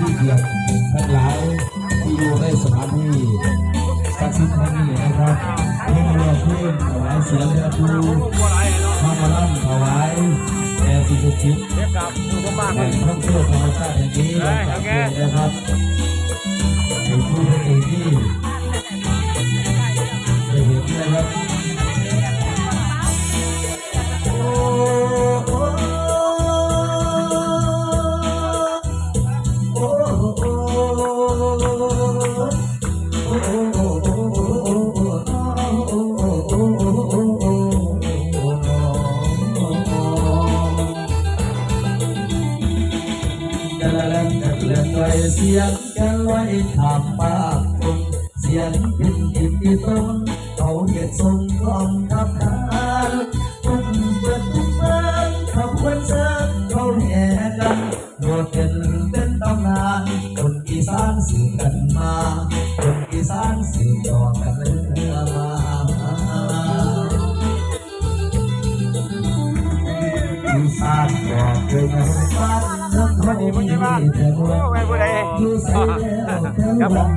ที่เกียรทั้งหลายที่อยู่ในสถานที่ศักดิ์สิท่งนี้นะครับเพื่อมาเพื่อนถวายเสียงแด่ผู้ข้ามาล่ำถวายแต่สิ่งศักดิ์สิทธิ์แห่งท่องเที่ยวธรรมชาติแห่งนี้นะครับนครับผู้ที่ เสียงกันไว้ทามากคุณเสียงเป็นอิมที่ต้นเขาเหยียดทรงกองทัพทารคุณเปิดทุกเมืองขับวันเสิร์เขาแห่กันโดดเด่นเป็นตำนานคนอีสานสืบกันมาคนอีสานสืบต่อ วันนี้มันจะมาโอ้ยผู้ใดครับผม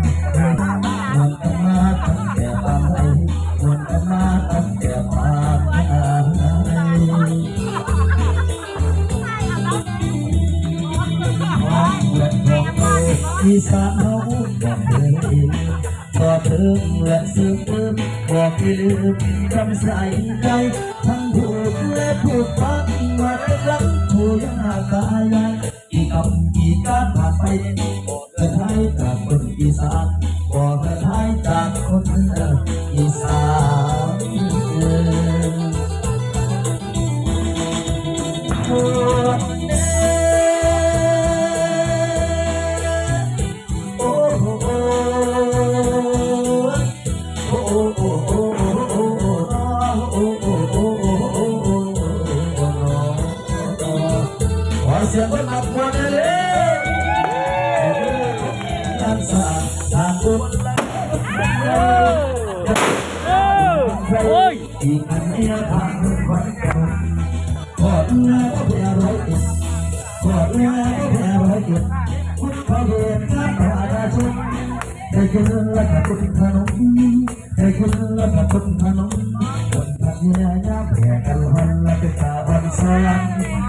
อีสาวบอกเธอเองบอกเธอและเสือเพิ่มบอกลืมคำใส่ใจทั้งถูกและถูกฟัง bayan Ikaw kita papay với mặt quan lên tan xả ta cuốn ôi thì anh nghe thằng vẫn còn còn nghe có vẻ rối kịp còn nghe có vẻ rối kịp cũng có vẻ khác mà ra chung đây kia là cả quân thà nóng đây kia là cả quân thà nóng quân thà nhẹ nhàng vẻ cần hơn là cái thà vẫn sang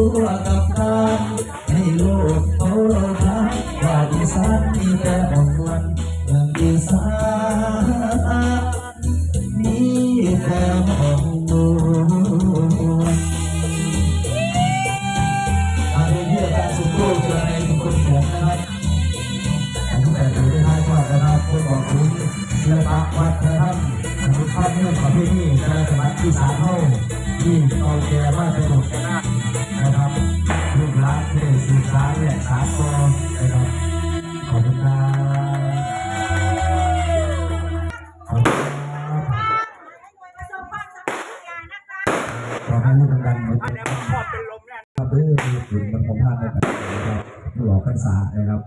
กับการให้โลกเขาเราทักว่าดีสานมีแต่อ่อนวันเรื่องดีสานมีแต่อ่อนวันอาเรียนที่อารสุโขเจอในทุกคนผมนะครับผมแต่ถือได้ให้ก่อนนะครับคนบอกถึงศิลปะวัฒนธรรมทุกท่านเรื่องประเพณีในสมัยที่สามเท่าที่เอาแก่มาเป็นหมด ขอให้ลูกดังๆหมดพอเป็นลมเนี่ยครับเพื่อถึงมันผมพลาดในการนะครับหลอกกันสานะครับ